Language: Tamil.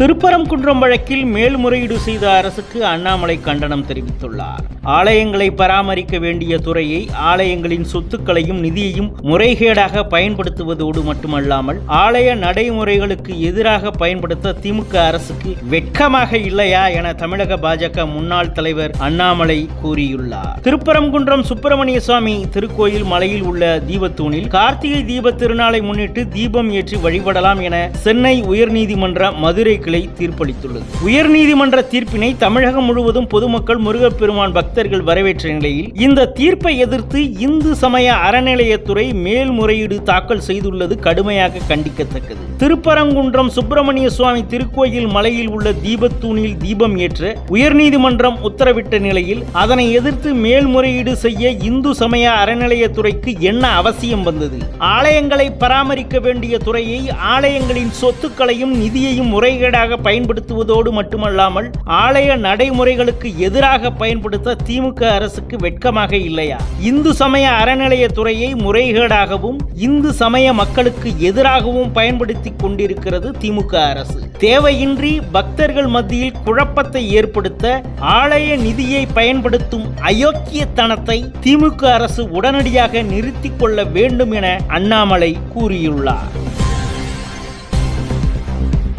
திருப்பரங்குன்றம் வழக்கில் மேல்முறையீடு செய்த அரசுக்கு அண்ணாமலை கண்டனம் தெரிவித்துள்ளார். ஆலயங்களை பராமரிக்க வேண்டிய துறையை ஆலயங்களின் சொத்துக்களையும் நிதியையும் முறைகேடாக பயன்படுத்துவதோடு மட்டுமல்லாமல் ஆலய நடைமுறைகளுக்கு எதிராக பயன்படுத்த திமுக அரசுக்கு வெட்கமாக இல்லையா என தமிழக பாஜக முன்னாள் தலைவர் அண்ணாமலை கூறியுள்ளார். திருப்பரங்குன்றம் சுப்பிரமணிய சுவாமி திருக்கோயில் மலையில் உள்ள தீபத்தூணில் கார்த்திகை தீப திருநாளை முன்னிட்டு தீபம் ஏற்றி வழிபடலாம் என சென்னை உயர்நீதிமன்ற மதுரை கிளை தீர்ப்பளித்துள்ளது. உயர்நீதிமன்ற தீர்ப்பினை தமிழகம் முழுவதும் பொதுமக்கள் முருகப்பெருமான் பக்தர்கள் வரவேற்ற நிலையில் இந்த தீர்ப்பை எதிர்த்து இந்து சமய அறநிலையத்துறை மேல்முறையீடு தாக்கல் செய்துள்ளது கடுமையாக கண்டிக்கத்தக்கது. திருப்பரங்குன்றம் சுப்பிரமணிய சுவாமி திருக்கோயில் மலையில் உள்ள தீபத்தூணில் தீபம் ஏற்ற உயர்நீதிமன்றம் உத்தரவிட்ட நிலையில் அதனை எதிர்த்து மேல்முறையீடு செய்ய இந்து சமய அறநிலையத்துறைக்கு என்ன அவசியம் வந்தது? ஆலயங்களை பராமரிக்க வேண்டிய துறையை ஆலயங்களின் சொத்துக்களையும் நிதியையும் முறைகேடாக பயன்படுத்துவதோடு மட்டுமல்லாமல் ஆலய நடைமுறைகளுக்கு எதிராக பயன்படுத்த திமுக அரசுக்கு வெட்கமாக இல்லையா? இந்து சமய அறநிலையத்துறையை முறைகேடாகவும் இந்து சமய மக்களுக்கு எதிராகவும் பயன்படுத்தி கொண்டிருக்கிறது திமுக அரசு. தேவையின்றி பக்தர்கள் மத்தியில் குழப்பத்தை ஏற்படுத்த ஆலய நிதியை பயன்படுத்தும் அயோக்கியத்தனத்தை திமுக அரசு உடனடியாக நிறுத்திக் கொள்ள வேண்டும் என அண்ணாமலை கூறியுள்ளார்.